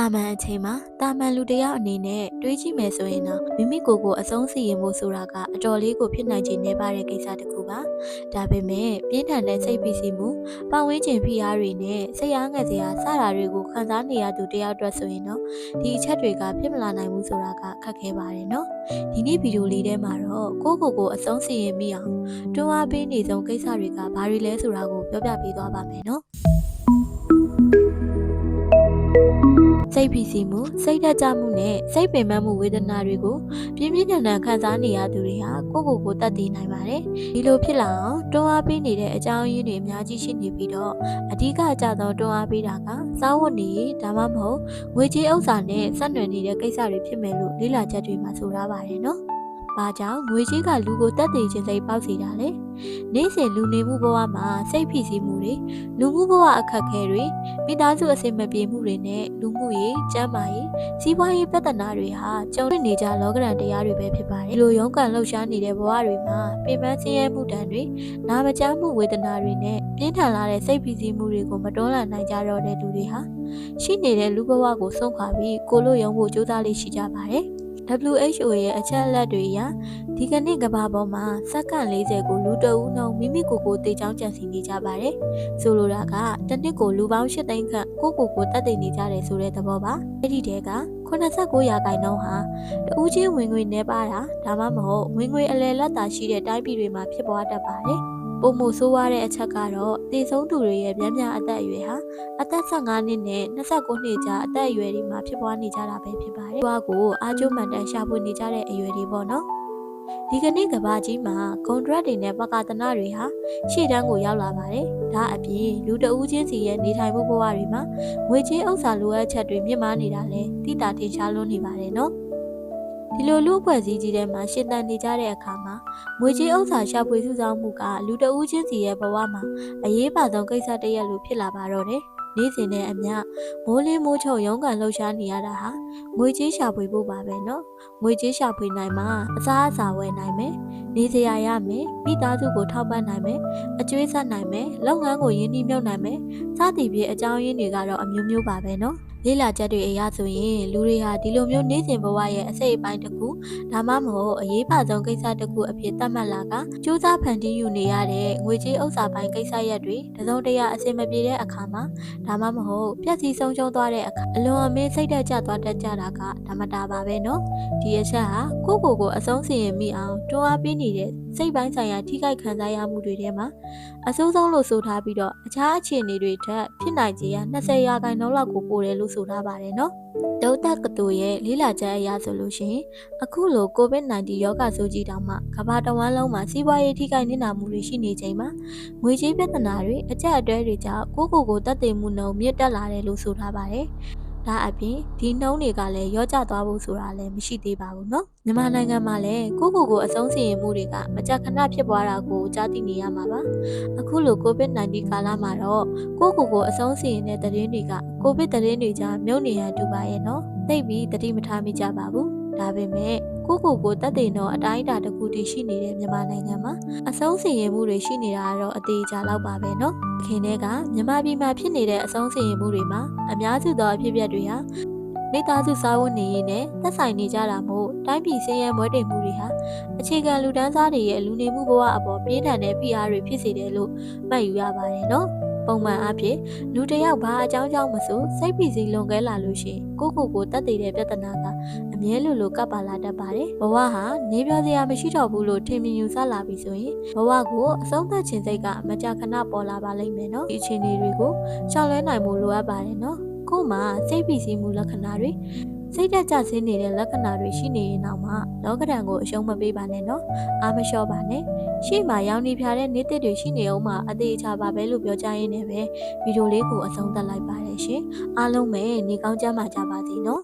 တာမန်အချိန်မှာတာမန်လူတစ်ယောက်အနေနဲ့တွေးကြည့်မယ်ဆိုရင်တော့မိမိကိုယ်ကိုအဆုံးစီရင်မှုဆိုတာကအတော်လေးကိုဖြစ်နိုင်ခြင်းနေပါတဲ့ကိစ္စတစ်ခုပါဒါပေမဲ့ပြင်းထန်တဲ့စိတ်ဖိစီးမှုပတ်ဝန်းကျင်ဖိအားတွေနဲ့စိတ်အားငယ်စရာစတာတွေကိုခံစားနေရသူတစ်ယောက်အတွက်ဆိုရင်တော့ဒီအချက်တွေကဖြစ်မလာနိုင်ဘူးဆိုတာကခက်ခဲပါတယ်နော်ဒီနေ့ဗီဒီယိုလေးထဲမှာတော့ကိုယ့်ကိုယ်ကိုအဆုံးစီရင်မိအောင်တွန်းအားပေးနေဆုံးကိစ္စတွေကဘာတွေလဲဆိုတာကိုပြောပြပေးသွားပါမယ်နော် စိတ်ဖိစီးမှုစိတ်ဓာတ်ကြမှုနဲ့စိတ်ပင်ပန်းမှုဝေဒနာတွေကိုပြင်းပြင်းထန်ထန်ခံစားနေရသူတွေဟာကိုယ့်ကိုယ်ကိုတတ်သိနိုင်ပါတယ်ဒီလိုဖြစ်လာအောင်တွန်းအားပေးနေတဲ့အကြောင်းရင်းတွေအများကြီးရှိနေပြီးတော့အဓိကအကြသောတွန်းအားပေးတာကစားဝတ်နေရေးဒါမှမဟုတ်ငွေကြေးဥစ္စာနဲ့ဆက်နွယ်နေတဲ့ကိစ္စတွေဖြစ်မယ်လို့လေ့လာချက်တွေမှာဆိုထားပါတယ်နော်။ ဘာကြောင့်ငွေကြေးကလူကိုတတ်သိခြင်းစိတ်ပေါက်စေတာလဲ။နေ့စဉ်လူနေမှုဘဝမှာစိတ်ဖိစီးမှုတွေလူမှုဘဝအခက်အခဲတွေမိသားစုအဆင်မပြေမှုတွေနဲ့လူမှုရေးကျန်းမာရေးစီးပွားရေးပြဿနာတွေဟာကြုံတွေ့နေကြလောကရန်တရားတွေပဲဖြစ်ပါတယ်။ဒီလိုရုန်းကန်လှုပ်ရှားနေတဲ့ဘဝတွေမှာပြင်ပန်းဆင်းရဲမှုတန်တွေနာမကျန်းမှုဝေဒနာတွေနဲ့ပြင်းထန်လာတဲ့စိတ်ဖိစီးမှုတွေကိုမတွန်းလှန်နိုင်ကြတော့တဲ့လူတွေဟာရှိနေတဲ့လူဘဝကိုဆုံးခွာပြီးကိုလိုရုံဖို့ကြိုးစားလေးရှိကြပါတယ်။ WHO ရဲ့အချက်အလက်တွေအရဒီကနေ့ကမ္ဘာပေါ်မှာစက္ကန့်40ကိုလူတအုပ်နှုန်းမိမိကိုယ်ကိုတေချောင်းကြံစီနေကြပါတယ်။ဆိုလိုတာကတစ်နှစ်ကိုလူပေါင်း8သိန်းခန့်ကိုယ့်ကိုယ်ကိုတတ်သိနေကြတယ်ဆိုတဲ့သဘောပါ။အဲ့ဒီတဲက89ရာခိုင်နှုန်းဟာတဦးချင်းဝင်ငွေနေပါတာဒါမှမဟုတ်ဝင်ငွေအလယ်လက်သာရှိတဲ့တိုင်းပြည်တွေမှာဖြစ်ပွားတတ်ပါတယ်။ ပုံမှုဆိုးွားတဲ့အချက်ကတော့တည်ဆုံးသူတွေရဲ့ဗျမ်းမြအသက်အရွယ်ဟာအသက်15နှစ်နဲ့29နှစ်ကြားအသက်အရွယ်တွေမှာဖြစ်ပွားနေကြတာပဲဖြစ်ပါတယ်။ဘွားကိုအားကျိုးမှန်တန်ရှာဖွေနေကြတဲ့အရွယ်တွေပေါ့နော်။ဒီကနေ့ကဘာကြီးမှာကွန်ထရက်တွေနဲ့ပကာသနာတွေဟာရှေ့တန်းကိုရောက်လာပါတယ်။ဒါအပြင်လူတဦးချင်းစီရဲ့နေထိုင်မှုဘဝတွေမှာငွေကြေးဥစ္စာလိုအပ်ချက်တွေမြင့်မားနေတာလဲတိတာထင်ရှားလွန်းနေပါတယ်နော်။ ဒီလိုလူအဖွဲ့အစည်းကြီးထဲမှာရှင်းတန်နေကြတဲ့အခါမှာငွေကြေးဥစ္စာရှာဖွေစုဆောင်းမှုကလူတဦးချင်းစီရဲ့ဘဝမှာအရေးပါဆုံးကိစ္စတစ်ရပ်လိုဖြစ်လာပါတော့တယ်။နေ့စဉ်နဲ့အမျှမိုးလင်းမိုးချုံရုန်းကန်လှုပ်ရှားနေရတာဟာငွေကြေးရှာဖွေဖို့ပါပဲနော်။ငွေကြေးရှာဖွေနိုင်မှာအစားအစာဝယ်နိုင်မယ်။နေစရာရမယ်။မိသားစုကိုထောက်ပံ့နိုင်မယ်။အကျွေးဆက်နိုင်မယ်။လုပ်ငန်းကိုရင်းနှီးမြှုပ်နှံမယ်။စသည်ဖြင့်အကြောင်းရင်းတွေကတော့အမျိုးမျိုးပါပဲနော်။ လေးလာချက်တွေအရဆိုရင်လူတွေဟာဒီလိုမျိုးနေ့စဉ်ဘဝရဲ့အစိတ်အပိုင်းတစ်ခုဒါမှမဟုတ်အရေးပါဆုံးကိစ္စတစ်ခုအဖြစ်သတ်မှတ်လာကစူးစမ်းဖန်တီးယူနေရတဲ့ငွေကြေးဥစ္စာပိုင်းကိစ္စရပ်တွေတစုံတရာအဆင်မပြေတဲ့အခါမှာဒါမှမဟုတ်ပျက်စီးဆုံးရှုံးသွားတဲ့အခါအလွန်အမင်းစိတ်တက်ကြသွားတတ်ကြတာကဓမ္မတာပါပဲနော်ဒီအချက်ဟာကိုယ့်ကိုယ်ကိုအဆုံးစီရင်မိအောင်တွန်းအားပေးနေတဲ့စိတ်ပိုင်းဆိုင်ရာထိခိုက်ခံစားရမှုတွေထဲမှာအဆိုးဆုံးလို့ဆိုထားပြီးတော့အခြားအခြေအနေတွေထက်ဖြစ်နိုင်ခြေက20ရာခိုင်နှုန်းလောက်ကိုပိုတယ်လို့ဆိုထားပါတယ်နော်ဒုတ်တက်ကတူရဲ့လေးလာချက်အရဆိုလို့ရှိရင်အခုလို COVID-19 ရောဂါဆိုးကြီးတောင်မှကမ္ဘာတဝန်းလုံးမှာစီးပွားရေးထိခိုက်နေတာမှုတွေရှိနေချိန်မှာငွေကြေးပြဿနာတွေအကျက်အတွဲတွေကြောင့်ကိုယ့်ကိုယ်ကိုတတ်သိမှုနှုန်းမြင့်တက်လာတယ်လို့ဆိုထားပါတယ်။ ။ဒါအပြင်ဒီနှုံးတွေကလည်းရော့ကျသွားဖို့ဆိုတာလည်းမရှိသေးပါဘူးနော်။မြန်မာနိုင်ငံမှာလည်းကိုကိုကိုအဆုံးစီရင်မှုတွေကမကြာခဏဖြစ်ပွားတာကိုကြားသိနေရမှာပါ။အခုလို COVID-19 ကာလမှာတော့ကိုကိုကိုအဆုံးစီရင်တဲ့သတင်းတွေက COVID သတင်းတွေကြားမြုပ်နေရတူပါရဲ့နော်။သိပြီးတတိမထားမိကြပါဘူး။ ဒါပေမဲ့ကိုကိုကိုတက်တဲ့တော့အတိုင်းအတာတစ်ခုတည်းရှိနေတဲ့မြန်မာနိုင်ငံမှာအဆုံးစီရင်မှုတွေရှိနေတာကတော့အသေးချာလောက်ပါပဲเนาะခင်တဲ့ကမြန်မာပြည်မှာဖြစ်နေတဲ့အဆုံးစီရင်မှုတွေမှာအများစုသောအဖြစ်အပျက်တွေဟာမိသားစုစားဝတ်နေရေးနဲ့သက်ဆိုင်နေကြတာမို့တိုင်းပြည်စင်းရဲမွဲတေမှုတွေဟာအခြေခံလူတန်းစားတွေရဲ့လူနေမှုဘဝအပေါ်ပြင်းထန်တဲ့ဖိအားတွေဖြစ်စေတယ်လို့မှတ်ယူရပါတယ်နော် ပုံမှန်အားဖြင့်လူတစ်ယောက်ဘာအကြောင်းကြောင့်မဆိုစိတ်ဖိစီးလွန်ကဲလာလို့ရှိရင်ကိုယ့်ကိုယ်ကိုတတ်သိတဲ့ပြဿနာကအမြဲလိုလိုကပ်ပါလာတတ်ပါတယ်ဘဝဟာနေပြောစရာမရှိတော့ဘူးလို့ထင်မြင်ယူဆလာပြီဆိုရင်ဘဝကိုအဆုံးသတ်ခြင်းစိတ်ကမကြာခဏပေါ်လာပါလိမ့်မယ်နော်ဒီအခြေအနေတွေကိုရှောင်လွှဲနိုင်ဖို့လိုအပ်ပါတယ်နော်ကို့မှာစိတ်ဖိစီးမှုလက္ခဏာတွေ စိတ်တက်ကြဆင်းနေတဲ့လက္ခဏာတွေရှိနေရင်တော့မှလောကဒဏ်ကိုအရှုံးမပေးပါနဲ့နော်အာမလျှော့ပါနဲ့ရှေ့မှာရောင်နေဖြာတဲ့နေ့တစ်တွေရှိနေအောင်မှအသေးချပါပဲလို့ပြောကြရင်းနဲ့ပဲဗီဒီယိုလေးကိုအဆုံးသတ်လိုက်ပါတယ်ရှင်အားလုံးပဲနေကောင်းကြမှာကြပါစေနော်